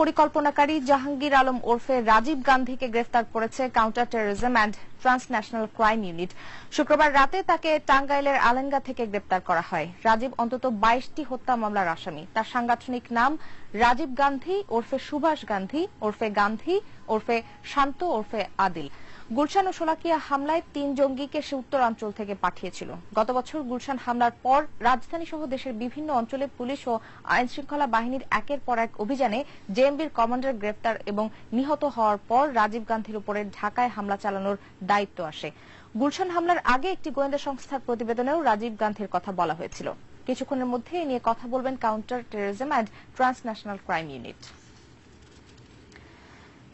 পরিকল্পনাকারী জাহাঙ্গীর আলম ওরফে রাজীব গান্ধীকে গ্রেফতার করেছে counter terrorism and transnational crime unit. শুক্রবার রাতে তাকে টাঙ্গাইলের আলেঙ্গা থেকে গ্রেপ্তার করা হয়। রাজীব অন্তত বাইশটি হত্যা মামলার আসামি। তার সাংগঠনিক নাম রাজীব গান্ধী, ওরফে সুভাষ গান্ধী, ওরফে গান্ধী, ওরফে শান্ত, ওরফে আদিল। গুলশান ও শোলাকিয়া হামলায় তিন জঙ্গিকে সে উত্তরাঞ্চল থেকে পাঠিয়েছিল। গত বছর গুলশান হামলার পর রাজধানী সহ দেশের বিভিন্ন অঞ্চলে পুলিশ ও আইন শৃঙ্খলা বাহিনীর একের পর এক অভিযানে জেএমবির কমান্ডার গ্রেপ্তার এবং নিহত হওয়ার পর রাজীব গান্ধীর উপরে ঢাকায় হামলা চালানোর দায়িত্ব আসে। গুলশান হামলার আগে একটি গোয়েন্দা সংস্থার প্রতিবেদনেও রাজীব গান্ধীর কথা বলা হয়েছিল। কিছুক্ষণের মধ্যে এ নিয়ে কথা বলবেন counter terrorism and transnational crime unit.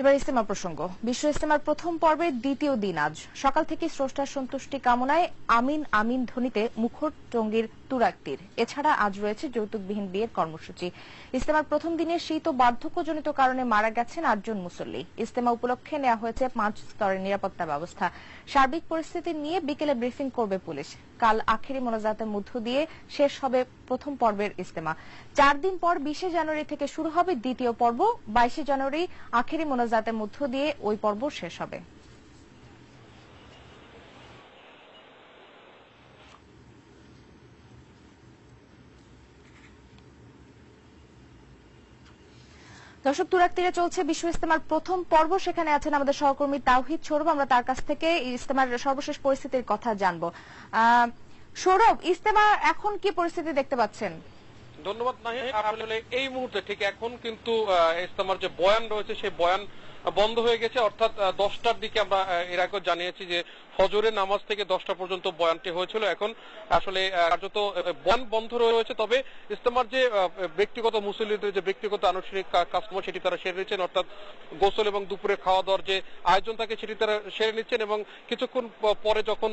এবার ইস্তেমা প্রসঙ্গ। বিশ্ব ইস্তেমার প্রথম পর্বের দ্বিতীয় দিন আজ। সকাল থেকে স্রষ্টার সন্তুষ্টি কামনায় আমিন আমিন ধ্বনিতে মুখর টঙ্গীর তুরাক্তির। এছাড়া আজ রয়েছে যৌতুকবিহীন বিয়ের কর্মসূচি। ইস্তেমার প্রথম দিনে শীত ও বার্ধক্যজনিত কারণে মারা গেছেন আটজন মুসল্লি। ইস্তেমা উপলক্ষে নেওয়া হয়েছে পাঁচ স্তরের নিরাপত্তা ব্যবস্থা। সার্বিক পরিস্থিতি নিয়ে বিকেলে ব্রিফিং করবে পুলিশ। কাল আখেরি মোনাজাতের মধ্য দিয়ে শেষ হবে প্রথম পর্বের ইস্তেমা চার দিন পর বিশে জানুয়ারি থেকে শুরু হবে দ্বিতীয় পর্ব। বাইশে জানুয়ারি আখেরি মোনাজাতের মধ্য দিয়ে ওই পর্ব শেষ হবে। দর্শক তুরাক তীরে চলছে বিশ্ব ইস্তেমার প্রথম পর্ব। সেখানে আছেন আমাদের সহকর্মী তাওহিদ সৌরভ। আমরা তার কাছ থেকে ইস্তেমার সর্বশেষ পরিস্থিতির কথা জানব। সৌরভ ইস্তেমা এখন কি পরিস্থিতি দেখতে পাচ্ছেন? ধন্যবাদ এই মুহূর্তে ঠিক এখন কিন্তু ইস্তেমার যে বয়ান রয়েছে, সেই বয়ান বন্ধ হয়ে গেছে। অর্থাৎ দশটার দিকে আমরা এর আগেও জানিয়েছি যে ফজরের নামাজ থেকে দশটা পর্যন্ত বয়ানটি হয়েছিল। এখন আসলে কার্যত বয়ান বন্ধ রয়েছে। তবে ইস্তেমার যে ব্যক্তিগত মুসল্লিদের যে ব্যক্তিগত আনুষ্ঠানিক কাজকর্ম, সেটি তারা সেরে নিচ্ছেন। অর্থাৎ গোসল এবং দুপুরে খাওয়া দাওয়ার যে আয়োজন থাকে, সেটি তারা সেরে নিচ্ছেন এবং কিছুক্ষণ পরে যখন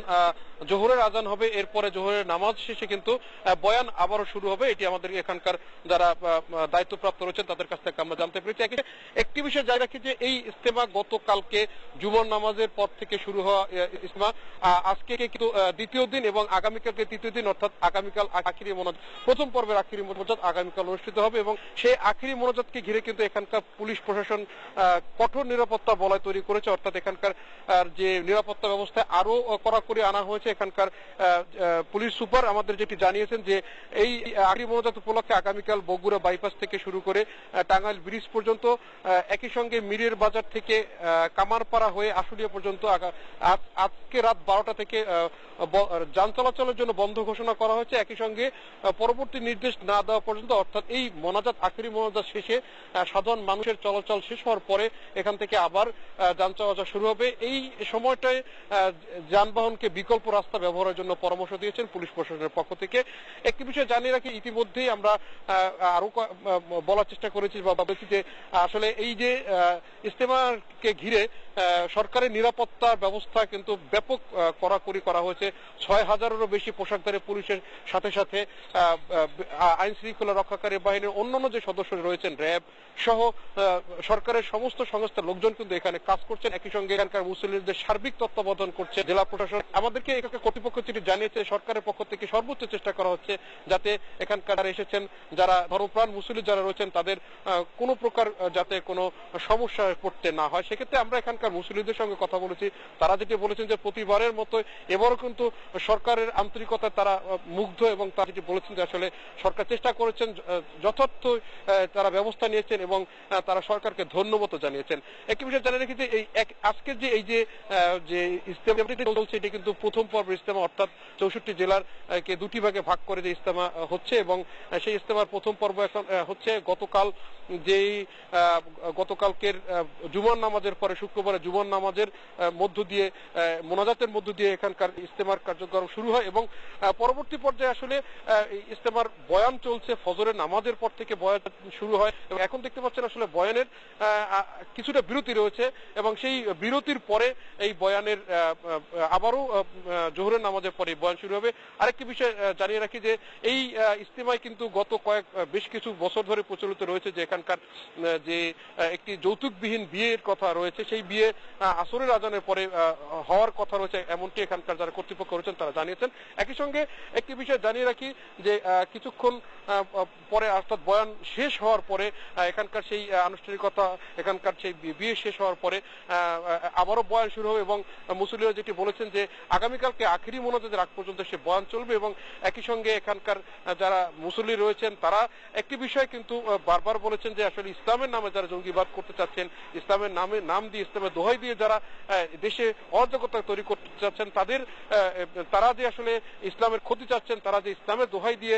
জোহরের আজান হবে, এরপরে জোহরের নামাজ শেষে কিন্তু বয়ান আবারও শুরু হবে। এটি আমাদের এখানকার যারা দায়িত্বপ্রাপ্ত রয়েছেন, তাদের কাছ থেকে আমরা জানতে পেরেছি। একটি বিষয় জায়গা রাখি যে এই ইস্তেমা গতকালকে জুমর নামাজের পর থেকে শুরু হওয়া ইস্তেমা। আজকে কিন্তু দ্বিতীয় দিন এবং আগামীকালকে তৃতীয় দিন, অর্থাৎ আগামীকাল আখিরি মোনাজ প্রথম পর্বের আখিরি মোনাজাত আগামীকাল অনুষ্ঠিত হবে এবং সেই আখিরি মোনাজাতকে ঘিরে কিন্তু এখানকার পুলিশ প্রশাসন কঠোর নিরাপত্তা বলয় তৈরি করেছে, অর্থাৎ এখানকার যে নিরাপত্তা ব্যবস্থায় আরও কড়াকড়ি আনা হয়েছে, এখানকার পুলিশ সুপার আমাদের যেটি জানিয়েছেন যে এই আখিরি মোনাজাত উপলক্ষে আগামীকাল বগুড়া বাইপাস থেকে শুরু করে টাঙ্গাইল ব্রিজ পর্যন্ত একই সঙ্গে মিরের বাজার থেকে কামারপাড়া হয়ে আশুলিয়া পর্যন্ত আজকে রাত বারোটা থেকে যান চলাচলের জন্য বন্ধ ঘোষণা করা হয়েছে। একই সঙ্গে পরবর্তী নির্দেশ না দেওয়া পর্যন্ত, অর্থাৎ এই মোনাজাত, আখেরি মোনাজাত শেষে সাধারণ মানুষের চলাচল শেষ হওয়ার পরে এখান থেকে আবার যান চলাচল শুরু হবে। এই সময়টায় যানবাহনকে বিকল্প রাস্তা ব্যবহারের জন্য পরামর্শ দিয়েছেন পুলিশ প্রশাসনের পক্ষ থেকে। একটি বিষয় জানিয়ে রাখি, ইতিমধ্যেই আমরা আরও বলার চেষ্টা করেছি বা বলেছি যে, আসলে এই যে আহ, ইস্তেমাকে ঘিরে আহ, সরকারের নিরাপত্তা ব্যবস্থা কিন্তু ব্যাপক কড়াকড়ি করা হয়েছে। ছয় হাজারেরও বেশি পোশাকধারী পুলিশের সাথে সাথে আইন শৃঙ্খলা রক্ষাকারী বাহিনীর অন্যান্য যে সদস্য রয়েছেন, র্যাব সহ সরকারের সমস্ত সংস্থার লোকজন কিন্তু এখানে কাজ করছেন। একই সঙ্গে এখানকার মুসলিমদের সার্বিক তত্ত্বাবধান করছে জেলা প্রশাসন, আমাদেরকে এখানকার কর্তৃপক্ষ যেটি জানিয়েছে। সরকারের পক্ষ থেকে সর্বোচ্চ চেষ্টা করা হচ্ছে যাতে এখানকার এসেছেন, যারা ধর্মপ্রাণ মুসলিম যারা রয়েছেন, তাদের কোনো প্রকার যাতে কোনো সমস্যায় পড়তে না হয়। সেক্ষেত্রে আমরা এখানকার মুসলিমদের সঙ্গে কথা বলেছি। তারা যেটি বলেছেন যে প্রতিবারের মতো এবারও কিন্তু সরকারের আন্তরিকতা তারা মুগ্ধ এবং তারা যেটি বলেছেন যে আসলে সরকার চেষ্টা করেছেন যথার্থ তারা ব্যবস্থা নিয়েছেন এবং তারা সরকারকে ধন্যবাদ জানিয়েছেন। একটি বিষয় জানিয়ে রেখেছি, এই এক- আজকের যে, এই যে যে ইস্তেমাটি চলছে, এটি কিন্তু প্রথম পর্ব ইস্তেমা অর্থাৎ চৌষট্টি জেলার কে দুটি ভাগে ভাগ করে যে ইস্তেমা হচ্ছে এবং সেই ইস্তেমার প্রথম পর্ব এখন হচ্ছে গতকাল যেই গতকালকের জুমার নামাজের পরে শুক্রবারে জুমার নামাজের মধ্য দিয়ে মোনাজাতের মধ্য দিয়ে এখানকার ইস্তেমার কার্যক্রম শুরু হয় এবং পরবর্তী পর্যায়ে আসলে ইস্তেমার বয়ান চলছে, ফজরের নামাজের পর থেকে বয়ান শুরু হয় এবং এখন দেখতে পাচ্ছেন আসলে বয়ানের কিছুটা বিরতি রয়েছে এবং সেই বিরতির পরে এই বয়ানের আবারও জোহরের নামাজের পরে বয়ান শুরু হবে। আরেকটি বিষয় জানিয়ে রাখি যে এই ইস্তেমায় কিন্তু গত কয়েক বেশ কিছু বছর ধরে প্রচলিত রয়েছে যে এখানকার যে একটি যৌতুকবিহীন বিয়ের কথা রয়েছে, সেই বিয়ে দিয়ে আসরের আজানের পরে হওয়ার কথা রয়েছে, এমনটি এখানকার যারা কর্তৃপক্ষ রয়েছেন তারা জানিয়েছেন। একই সঙ্গে একটি বিষয় জানিয়ে রাখি যে কিছুক্ষণ পরে অর্থাৎ বয়ান শেষ হওয়ার পরে এখানকার সেই আনুষ্ঠানিকতা, এখানকার সেই বিয়ে শেষ হওয়ার পরে আবারও বয়ান শুরু হবে এবং মুসলিরা যেটি বলেছেন যে, আগামীকালকে আখিরি মোনাজাতের আগ পর্যন্ত সে বয়ান চলবে এবং একই সঙ্গে এখানকার যারা মুসল্লি রয়েছেন তারা একটি বিষয় কিন্তু বারবার বলেছেন যে, আসলে ইসলামের নামে যারা জঙ্গিবাদ করতে চাচ্ছেন, ইসলামের নামে, নাম দিয়ে ইসলামের দোহাই দিয়ে যারা দেশে অরাজকতা তৈরি করতে চাচ্ছেন, তাদের তারা যে আসলে ইসলামের ক্ষতি চাচ্ছেন, তারা যে ইসলামের দোহাই দিয়ে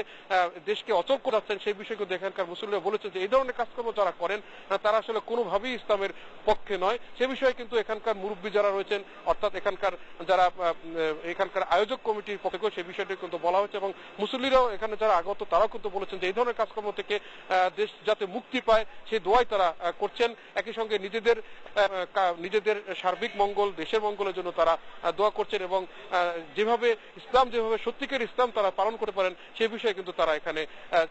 দেশকে অচল করাচ্ছেন, সেই বিষয়ে কিন্তু এখানকার মুসলিমরা বলেছেন যে এই ধরনের কাজকর্ম যারা করেন তারা আসলে কোনোভাবেই ইসলামের পক্ষে নয়। সে বিষয়ে কিন্তু এখানকার মুরব্বী যারা রয়েছেন, অর্থাৎ এখানকার যারা এখানকার আয়োজক কমিটির পক্ষে সেই বিষয়টি কিন্তু বলা হয়েছে এবং মুসল্লিরাও এখানে যারা আগত, তারাও কিন্তু বলেছেন যে এই ধরনের কাজকর্ম থেকে দেশ যাতে মুক্তি পায় সেই দোয়াই তারা করছেন। একই সঙ্গে নিজেদের নিজেদের সার্বিক মঙ্গল, দেশের মঙ্গলের জন্য তারা দোয়া করছেন এবং যেভাবে ইসলাম, যেভাবে সত্যিকার ইসলাম তারা পালন করতে পারেন সেই বিষয়ে কিন্তু তারা এখানে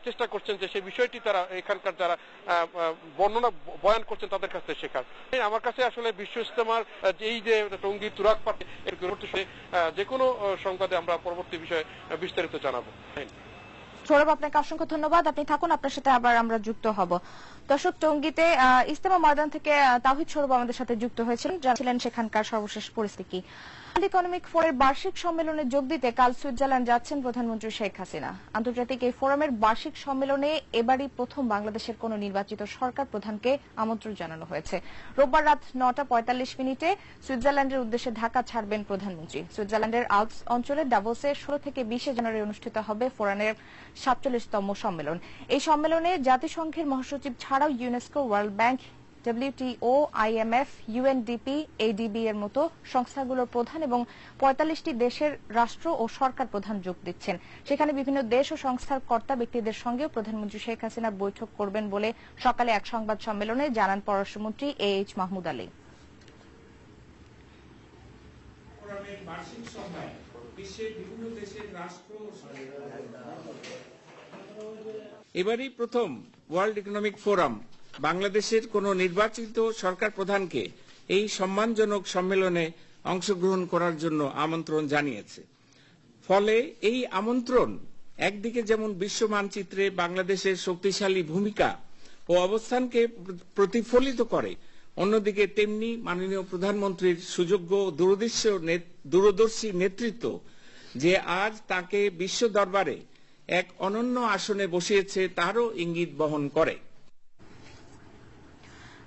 চেষ্টা করছেন যে সেই বিষয়টি তারা এখানকার যারা বর্ণনা বয়ান করছেন তাদের কাছ থেকে শেখার। আমার কাছে আসলে বিশ্ব ইস্তেমার এই যে টঙ্গী তুরাক পার্কের যে কোনো সংবাদে আমরা পরবর্তী বিষয়ে বিস্তারিত জানাব। সৌরভ, আপনাকে অসংখ্য ধন্যবাদ। আপনি থাকুন, আপনার সাথে আবার আমরা যুক্ত হব। দর্শক টঙ্গিতে ইস্তেমা ময়দান থেকে তাওহিদ সৌরভ আমাদের সাথে যুক্ত হয়েছিলেন জানছিলেন সেখানকার সর্বশেষ পরিস্থিতি। ইকোনমিক ফোরামের বার্ষিক সম্মেলনে যোগ দিতে কাল সুইজারল্যান্ড যাচ্ছেন প্রধানমন্ত্রী শেখ হাসিনা। আন্তর্জাতিক এই ফোরামের বার্ষিক সম্মেলনে এবারই প্রথম বাংলাদেশের কোন নির্বাচিত সরকার প্রধানকে আমন্ত্রণ জানানো হয়েছে। রোববার রাত নটা পঁয়তাল্লিশ মিনিটে সুইজারল্যান্ডের উদ্দেশ্যে ঢাকা ছাড়বেন প্রধানমন্ত্রী। সুইজারল্যান্ডের আলপস অঞ্চলে ডাভোসে ষোলো থেকে বিশে জানুয়ারি অনুষ্ঠিত হবে ফোরামের সাতচল্লিশতম সম্মেলন। এই সম্মেলনে জাতিসংঘের মহাসচিব ছাড়াও UNESCO World Bank WTO IMF UNDP ADB এর মতো সংস্থাগুলোর প্রধান এবং পঁয়তাল্লিশটি দেশের রাষ্ট্র ও সরকার প্রধান যোগ দিচ্ছেন। সেখানে বিভিন্ন দেশ ও সংস্থার কর্তা ব্যক্তিদের সঙ্গেও প্রধানমন্ত্রী শেখ হাসিনা বৈঠক করবেন বলে সকালে এক সংবাদ সম্মেলনে জানান পররাষ্ট্রমন্ত্রী এ এইচ মাহমুদ আলী। এবারই প্রথম ওয়ার্ল্ড ইকোনমিক ফোরাম বাংলাদেশের কোন নির্বাচিত সরকার প্রধানকে এই সম্মানজনক সম্মেলনে অংশগ্রহণ করার জন্য আমন্ত্রণ জানিয়েছে। ফলে এই আমন্ত্রণ একদিকে যেমন বিশ্ব মানচিত্রে বাংলাদেশের শক্তিশালী ভূমিকা ও অবস্থানকে প্রতিফলিত করে, অন্যদিকে তেমনি মাননীয় প্রধানমন্ত্রীর সুযোগ্য দূরদৃশ্য দূরদর্শী নেতৃত্ব যে আজ তাকে বিশ্ব দরবারে এক অনন্য আসনে বসিয়েছে, তারও ইঙ্গিত বহন করে।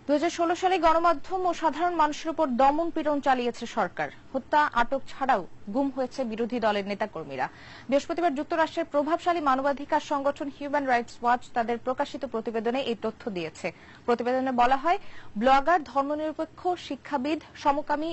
দু হাজার ষোলো সালে গণমাধ্যম ও সাধারণ মানুষের উপর দমন পীড়ন চালিয়েছে সরকার। হত্যা, আটক ছাড়াও গুম হয়েছে বিরোধী দলের নেতাকর্মীরা। বৃহস্পতিবার যুক্তরাষ্ট্রের প্রভাবশালী মানবাধিকার সংগঠন হিউম্যান রাইটস ওয়াচ তাদের প্রকাশিত প্রতিবেদনে এই তথ্য দিয়েছে। প্রতিবেদনে বলা হয়, ব্লগার, ধর্মনিরপেক্ষ, শিক্ষাবিদ, সমকামী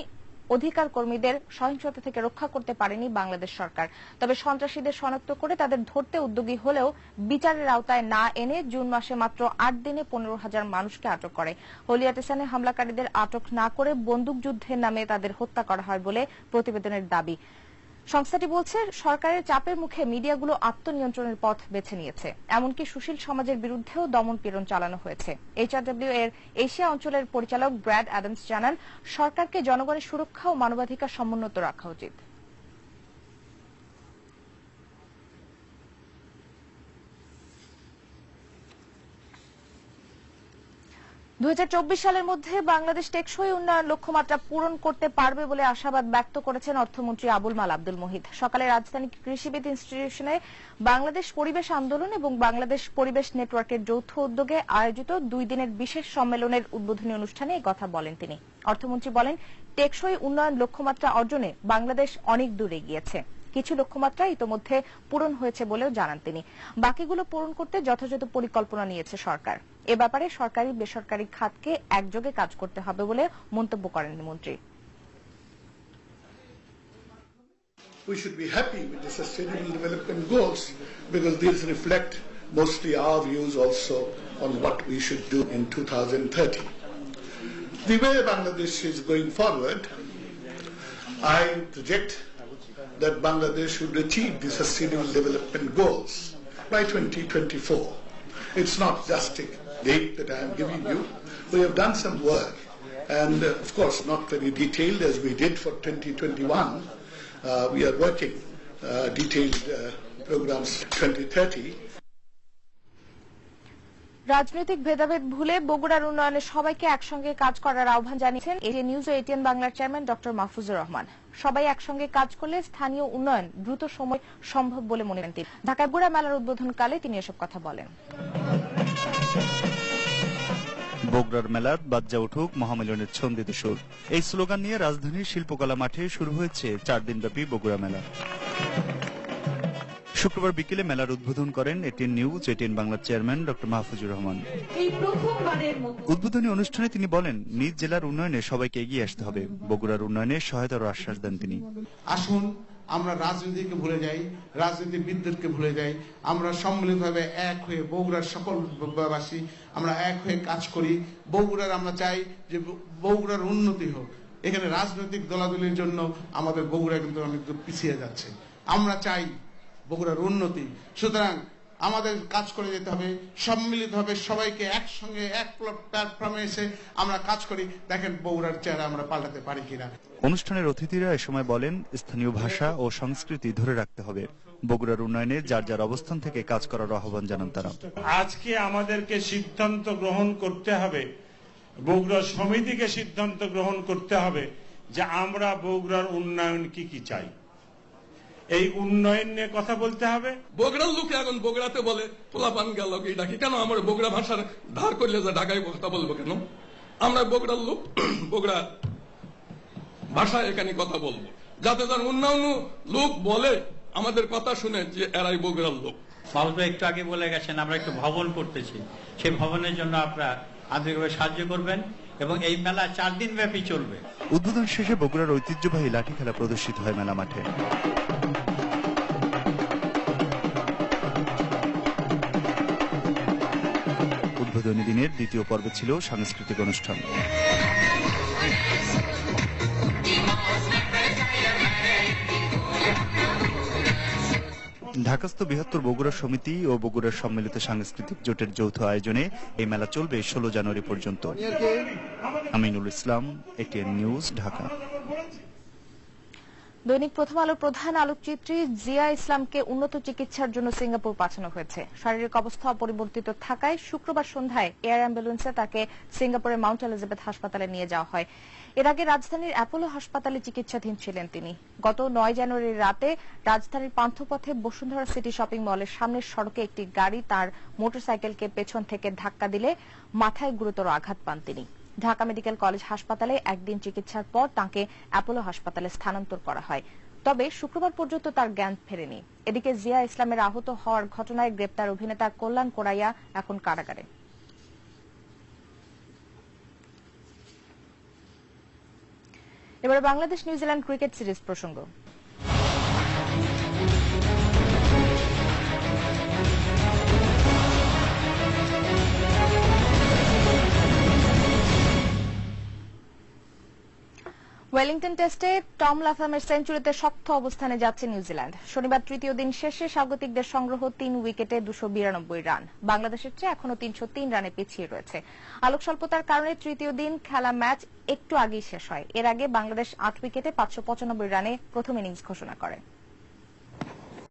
অধিকার কর্মীদের সহিংসতা থেকে রক্ষা করতে পারেনি বাংলাদেশ সরকার। তবে সন্ত্রাসীদের শনাক্ত করে তাদের ধরতে উদ্যোগী হলেও বিচারের আওতায় না এনে জুন মাসে মাত্র আট দিনে পনেরো হাজার মানুষকে আটক করে। হলিয়াটেসানে হামলাকারীদের আটক না করে বন্দুকযুদ্ধের নামে তাদের হত্যা করা হয় বলে প্রতিবেদনের দাবি। সংস্থাটি বলছে, সরকারের চাপের মুখে মিডিয়াগুলো আত্মনিয়ন্ত্রণের পথ বেছে নিয়েছে। এমনকি সুশীল সমাজের বিরুদ্ধেও দমন পীড়ন চালানো হয়েছে। এইচআরডব্লিউ এর এশিয়া অঞ্চলের পরিচালক ব্র্যাড অ্যাডামস জানান, সরকারকে জনগণের সুরক্ষা ও মানবাধিকার সমুন্নত রাখা উচিত। দু হাজার চব্বিশ সালের মধ্যে বাংলাদেশ টেকসই উন্নয়ন লক্ষ্যমাত্রা পূরণ করতে পারবে বলে আশাবাদ ব্যক্ত করেছেন অর্থমন্ত্রী আবুল মাল আব্দুল মোহিত। সকালে রাজধানী কৃষিবিদ ইনস্টিটিউশনে বাংলাদেশ পরিবেশ আন্দোলন এবং বাংলাদেশ পরিবেশ নেটওয়ার্কের যৌথ উদ্যোগে আয়োজিত দুই দিনের বিশেষ সম্মেলনের উদ্বোধনী অনুষ্ঠানে কথা বলেন তিনি। অর্থমন্ত্রী বলেন, টেকসই উন্নয়ন লক্ষ্যমাত্রা অর্জনে বাংলাদেশ অনেক দূরে গিয়েছে কিছু লক্ষ্যমাত্রা ইতোমধ্যে পূরণ হয়েছে বলেও জানান তিনি বাকিগুলো পূরণ করতে যথাযথ পরিকল্পনা নিয়েছে সরকার এ ব্যাপারে সরকারি বেসরকারি খাতকে একযোগে কাজ করতে হবে বলে মন্তব্য করেন মন্ত্রী we should be happy with the Sustainable Development Goals because these reflect mostly our views also on what we should do in 2030. The way Bangladesh is going forward, I project that Bangladesh should achieve the Sustainable Development Goals by 2024. It's not just a date that I am giving you. We have done some work and uh, of course not very detailed as we did for 2021. Uh, we are working uh, detailed uh, programs 2030. রাজনৈতিক ভেদাভেদ ভুলে বগুড়ার উন্নয়নে সবাইকে একসঙ্গে কাজ করার আহ্বান জানিয়েছেন এটি নিউজ ও এটিএন বাংলার চেয়ারম্যান ডক্টর মাহফুজুর রহমান। সবাই একসঙ্গে কাজ করলে স্থানীয় উন্নয়ন দ্রুত সময় সম্ভব বলে মনে করেন তিনি। ঢাকায় বুড়া মেলার উদ্বোধনকালে তিনি এসব কথা বলেন। বগুড়ার মেলার বাজ্জা উঠুক মহামিলনের ছন্দিত সুর। এই স্লোগান নিয়ে রাজধানীর শিল্পকলা মাঠে শুরু হয়েছে চার দিনব্যাপী বগুড়া মেলা। শুক্রবার বিকেলে মেলার উদ্বোধন করেন এটিএন নিউজ এটিএন বাংলার চেয়ারম্যান ডক্টর মাহফুজুর রহমান। এই প্রথমবারের মতো। উদ্বোধনী অনুষ্ঠানে তিনি বলেন নিজ জেলার উন্নয়নে সবাইকে এগিয়ে আসতে হবে। বগুড়ার উন্নয়নে সহায়তার আশ্বাস দেন তিনি। আসুন আমরা রাজনীতিকে ভুলে যাই রাজনীতিবিদদেরকে ভুলে যাই। আমরা সম্মিলিতভাবে এক হয়ে বগুড়ার সকল বাসী আমরা এক হয়ে কাজ করি। বগুড়ার আমরা চাই যে বগুড়ার উন্নতি হোক। এখানে রাজনৈতিক দলাদলির জন্য আমাদের বগুড়া কিন্তু অনেক পিছিয়ে যাচ্ছে। আমরা চাই বগুড়ার উন্নতি। সুতরাং আমাদের কাজ করে যেতে হবে সম্মিলিতভাবে সবাইকে একসঙ্গে এক প্ল্যাটফর্মে এসে আমরা কাজ করি। দেখেন বগুড়ার চেহারা আমরা পাল্টাতে পারি কিনা। অনুষ্ঠানের অতিথিরা এ সময় বলেন স্থানীয় ভাষা ও সংস্কৃতি ধরে রাখতে হবে। বগুড়ার উন্নয়নে যার যার অবস্থান থেকে কাজ করার আহ্বান জানান তারা। আজকে আমাদেরকে সিদ্ধান্ত গ্রহণ করতে হবে বগুড়া সমিতিকে সিদ্ধান্ত গ্রহণ করতে হবে যে আমরা বগুড়ার উন্নয়ন কি কি চাই। এই উন্নয়ন নিয়ে কথা বলতে হবে। বগুড়ার লোকে এখন বগুড়াতে বলে পোলাপান গেল কি ডাকি কেন আমার বগুড়া ভাষার ধার করলে যে ঢাকায় কথা বলব কেন? আমরা বগুড়ার লোক বগুড়া ভাষায় এখানে কথা বলব। যাতে তার অন্যান্য লোক বলে আমাদের কথা শুনে যে এরাই বগুড়ার লোক। একটু আগে বলে গেছেন আমরা একটু ভবন করতেছি। সেই ভবনের জন্য আপনারা আন্তরিকভাবে সাহায্য করবেন এবং এই মেলা চার দিন ব্যাপী চলবে। উদ্বোধন শেষে বগুড়ার ঐতিহ্যবাহী লাঠি খেলা প্রদর্শিত হয় মেলা মাঠে। উদ্বোধনী দিনের দ্বিতীয় পর্বে ছিল সাংস্কৃতিক অনুষ্ঠান। ঢাকাস্থ বৃহত্তর বগুড়া সমিতি ও বগুড়ার সম্মিলিত সাংস্কৃতিক জোটের যৌথ আয়োজনে এই মেলা চলবে ষোলো জানুয়ারি পর্যন্ত। Aminul Islam, ATN News, Dhaka. দৈনিক প্রথম আলোর প্রধান আলোকচিত্রী জিয়া ইসলামকে উন্নত চিকিৎসার জন্য সিঙ্গাপুর পাঠানো হয়েছে। শারীরিক অবস্থা অপরিবর্তিত থাকায় শুক্রবার সন্ধ্যায় এয়ার অ্যাম্বুলেন্সে তাকে সিঙ্গাপুরের মাউন্ট এলিজাবেথ হাসপাতালে নিয়ে যাওয়া হয়। এর আগে রাজধানীর অ্যাপোলো হাসপাতালে চিকিৎসাধীন ছিলেন তিনি। গত নয় জানুয়ারি রাতে রাজধানীর পান্থপথে বসুন্ধরা সিটি শপিং মলের সামনের সড়কে একটি গাড়ি তার মোটরসাইকেলকে পেছন থেকে ধাক্কা দিলে মাথায় গুরুতর আঘাত পান তিনি। ঢাকা মেডিকেল কলেজ হাসপাতালে একদিন চিকিৎসার পর তাকে অ্যাপোলো হাসপাতালে স্থানান্তর করা হয়। তবে শুক্রবার পর্যন্ত তার জ্ঞান ফেরেনি। এদিকে জিয়া ইসলামের আহত হওয়ার ঘটনায় গ্রেপ্তার অভিনেতা কল্যাণ কোরাইয়া এখন কারাগারে। এবারে Bangladesh New Zealand cricket series প্রসঙ্গ। ওয়েলিংটন টেস্টে টম লাফামের সেঞ্চুরিতে শক্ত অবস্থানে যাচ্ছে নিউজিল্যান্ড। শনিবার তৃতীয় দিন শেষে স্বাগতিকদের সংগ্রহ তিন উইকেটে দুশো বিরানব্বই রান। বাংলাদেশের চেয়ে এখনও তিনশো তিন রানে পিছিয়ে রয়েছে। আলোক স্বল্পতার কারণে তৃতীয় দিন খেলা ম্যাচ একটু আগেই শেষ হয়। এর আগে বাংলাদেশ আট উইকেটে পাঁচশো পঁচানব্বই রানে প্রথম ইনিংস ঘোষণা করে।